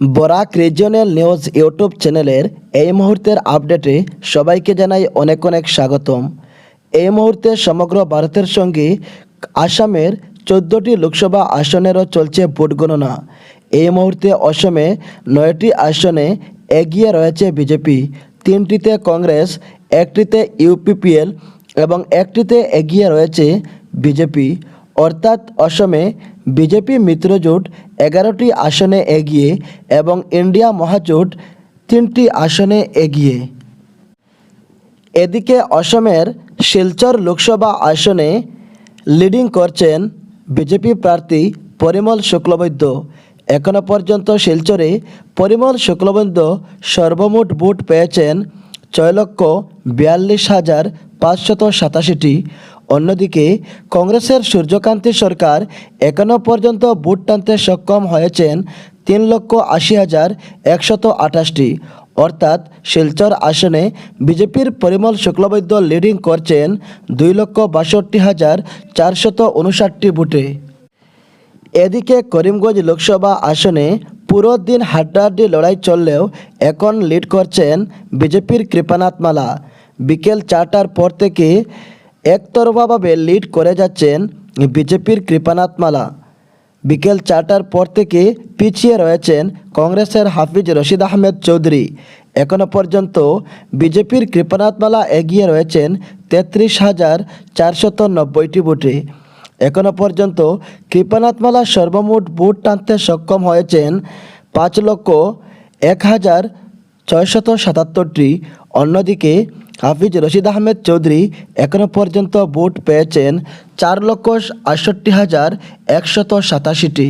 Barak regional news YouTube চ্যানেলের এই মুহূর্তের আপডেটে সবাইকে জানাই অনেক অনেক স্বাগতম। এই মুহূর্তে সমগ্র ভারতের সঙ্গে আসামের চোদ্দোটি লোকসভা আসনেরও চলছে ভোট গণনা। এই মুহূর্তে অসমে নয়টি আসনে এগিয়ে রয়েছে বিজেপি। তিনটিতে কংগ্রেস, একটিতে ইউপিপিএল এবং একটিতে এগিয়ে রয়েছে বিজেপি। অর্থাৎ অসমে বিজেপি মিত্রজোট এগারোটি আসনে এগিয়ে এবং ইন্ডিয়া মহাজোট তিনটি আসনে এগিয়ে। এদিকে অসমের শিলচর লোকসভা আসনে লিডিং করছেন বিজেপি প্রার্থী পরিমল শুক্লবৈদ্য। এখনও পর্যন্ত শিলচরে পরিমল শুক্লবৈদ্য সর্বমোট ভোট পেয়েছেন ছয় লক্ষ বিয়াল্লিশ হাজার পাঁচশত সাতাশিটি। অন্যদিকে, কংগ্রেসের সূর্যকান্তি সরকার এখনও পর্যন্ত ভোট টানতে সক্ষম হয়েছেন তিন লক্ষ আশি হাজার একশত আঠাশটি। অর্থাৎ শিলচর আসনে বিজেপির পরিমল শুক্লবৈদ্য লিডিং করছেন দুই লক্ষ বাষট্টি হাজার চারশত উনষাটটি ভোটে। এদিকে করিমগঞ্জ লোকসভা আসনে পুরো দিন হাড্ডাহাড্ডি লড়াই চললেও এখন লিড করছেন বিজেপির কৃপানাথ মালা বিকেল চারটার পর থেকে একতরফাভাবে লিড করে যাচ্ছেন বিজেপির কৃপানাথ মালা বিকেল চারটার পর থেকে পিছিয়ে রয়েছেন কংগ্রেসের হাফিজ রশিদ আহমেদ চৌধুরী। এখনও পর্যন্ত বিজেপির কৃপানাথ মালা এগিয়ে রয়েছেন তেত্রিশ হাজার চারশত নব্বইটি ভোটে। এখনও পর্যন্ত কৃপানাথ মালা সর্বমোট ভোট টানতে সক্ষম হয়েছেন পাঁচ লক্ষ এক হাজার ছয়শত সাতাত্তরটি। অন্যদিকে হাফিজ রশিদ আহমেদ চৌধুরী এখনও পর্যন্ত ভোট পেয়েছেন চার লক্ষ আটষট্টি হাজার একশত সাতাশিটি।